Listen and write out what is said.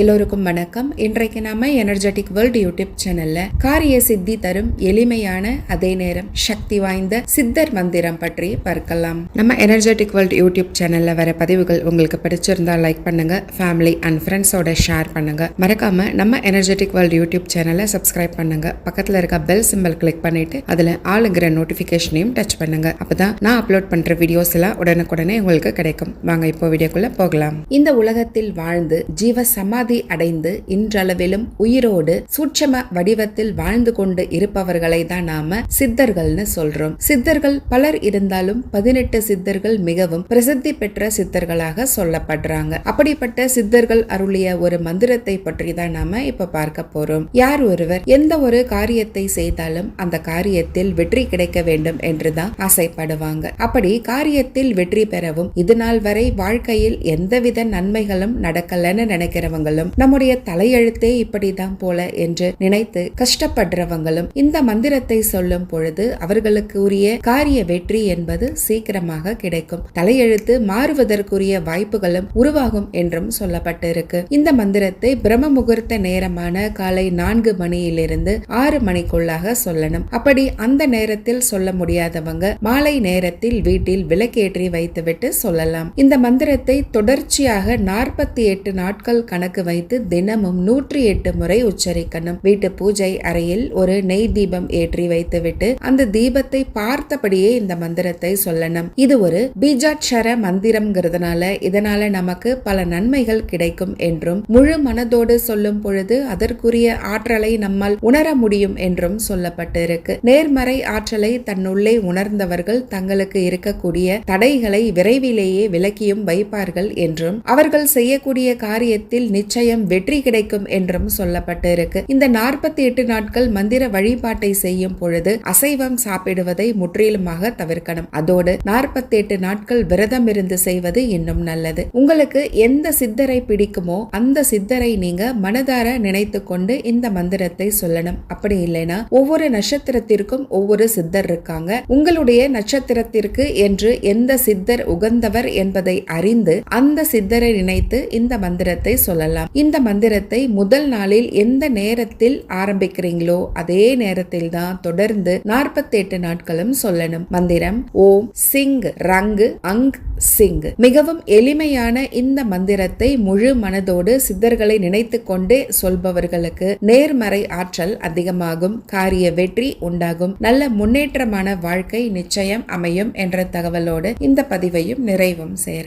எல்லோருக்கும் வணக்கம். இன்றைக்கு நாம எனர்ஜெட்டிக் வேர்ல்டு யூடியூப் சேனல்ல காரிய சித்தி தரும் எளிமையான அதே நேரம் சக்தி வாய்ந்த சித்தர் மந்திரம் பற்றி பார்க்கலாம். நம்ம எனர்ஜெட்டிக் வேர்ல்டு யூடியூப் சேனல்ல வர பதிவுகள் உங்களுக்கு பிடிச்சிருந்தா லைக் பண்ணுங்க. ஃபேமிலி அண்ட் ஃப்ரெண்ட்ஸோட ஷேர் பண்ணுங்க. மறக்காம நம்ம எனர்ஜெட்டிக் வேர்ல்டு யூடியூப் சேனலை சப்ஸ்கிரைப் பண்ணுங்க. பக்கத்துல இருக்க பெல் சிம்பல் கிளிக் பண்ணிட்டு அதுல ஆளுங்கிற நோட்டிபிகேஷனையும் டச் பண்ணுங்க. அப்பதான் நான் அப்லோட் பண்ற வீடியோஸ் எல்லாம் உடனுக்குடனே உங்களுக்கு கிடைக்கும். வாங்க இப்போ வீடியோக்குள்ள போகலாம். இந்த உலகத்தில் வாழ்ந்து ஜீவ சமாதி அடைந்து இன்றளவிலும் உயிரோடு சூட்சம வடிவத்தில் வாழ்ந்து கொண்டு இருப்பவர்களை தான் நாம சித்தர்கள்னு சொல்றோம். சித்தர்கள் பலர் இருந்தாலும் பதினெட்டு சித்தர்கள் மிகவும் பிரசித்தி பெற்ற சித்தர்களாக சொல்லப்படுறாங்க. அப்படிப்பட்ட சித்தர்கள் அருளிய ஒரு மந்திரத்தை பற்றி தான் நாம இப்ப பார்க்க போறோம். யார் ஒருவர் எந்த ஒரு காரியத்தை செய்தாலும் அந்த காரியத்தில் வெற்றி கிடைக்க வேண்டும் என்றுதான் ஆசைப்படுவாங்க. அப்படி காரியத்தில் வெற்றி பெறவும் இது நாள் வரை வாழ்க்கையில் எந்தவித நன்மைகளும் நடக்கலன்னு நினைக்கிறவங்களும் நம்முடைய தலையெழுத்தே இப்படிதான் போல என்று நினைத்து கஷ்டப்படுறவங்களும் இந்த மந்திரத்தை சொல்லும் பொழுது அவர்களுக்கு உரிய காரிய வெற்றி என்பது சீக்கிரமாக கிடைக்கும். தலையெழுத்து மாறுவதற்குரிய வாய்ப்புகளும் உருவாகும் என்றும் சொல்லப்பட்டிருக்கு. இந்த மந்திரத்தை பிரம்ம முகூர்த்த நேரமான காலை நான்கு மணியிலிருந்து ஆறு மணிக்குள்ளாக சொல்லணும். அப்படி அந்த நேரத்தில் சொல்ல முடியாதவங்க மாலை நேரத்தில் வீட்டில் விளக்கேற்றி வைத்துவிட்டு சொல்லலாம். இந்த மந்திரத்தை தொடர்ச்சியாக நாற்பத்தி எட்டு நாட்கள் கணக்கு வைத்து தினமும் நூற்றி எட்டு முறை உச்சரிக்கணும். வீட்டு பூஜை அறையில் ஒரு நெய் தீபம் ஏற்றி வைத்துவிட்டு அந்த தீபத்தை பார்த்தபடியே இந்த மந்திரத்தை சொல்லணும். இது ஒரு பீஜாட்சர மந்திரம்ங்கிறதுனால இதனால நமக்கு பல நன்மைகள் கிடைக்கும் என்றும் முழு மனதோடு சொல்லும் பொழுது அதற்குரிய ஆற்றலை நம்மால் உணர முடியும் என்றும் சொல்லப்பட்டிருக்கு. நேர்மறை ஆற்றலை தன்னுள்ளே உணர்ந்தவர்கள் தங்களுக்கு இருக்கக்கூடிய தடைகளை விரைவிலேயே விலக்கியும் வைப்பார்கள் என்றும் அவர்கள் செய்யக்கூடிய காரியத்தில் நிச்சயம் நிச்சயம் வெற்றி கிடைக்கும் என்றும் சொல்லப்பட்டு இருக்கு இந்த நாற்பத்தி எட்டு நாட்கள் மந்திர வழிபாட்டை செய்யும் பொழுது அசைவம் சாப்பிடுவதை முற்றிலுமாக தவிர்க்கணும். அதோடு நாற்பத்தி எட்டு நாட்கள் விரதம் இருந்து செய்வது இன்னும் நல்லது. உங்களுக்கு எந்த சித்தரை பிடிக்குமோ அந்த சித்தரை நீங்க மனதார நினைத்து கொண்டு இந்த மந்திரத்தை சொல்லணும். அப்படி இல்லைன்னா ஒவ்வொரு நட்சத்திரத்திற்கும் ஒவ்வொரு சித்தர் இருக்காங்க. உங்களுடைய நட்சத்திரத்திற்கு என்று எந்த சித்தர் உகந்தவர் என்பதை அறிந்து அந்த சித்தரை நினைத்து இந்த மந்திரத்தை சொல்லலாம். சொல்லலாம் இந்த மந்திரத்தை முதல் நாளில் எந்த நேரத்தில் ஆரம்பிக்கிறீங்களோ அதே நேரத்தில் தான் தொடர்ந்து நாற்பத்தி எட்டு நாட்களும் சொல்லணும். மந்திரம் ஓம் சிங் ரங்கு அங் சிங். மிகவும் எளிமையான இந்த மந்திரத்தை முழு மனதோடு சித்தர்களை நினைத்து கொண்டே சொல்பவர்களுக்கு நேர்மறை ஆற்றல் அதிகமாகும். காரிய வெற்றி உண்டாகும். நல்ல முன்னேற்றமான வாழ்க்கை நிச்சயம் அமையும் என்ற தகவலோடு இந்த பதிவையும் நிறைவும் சேர.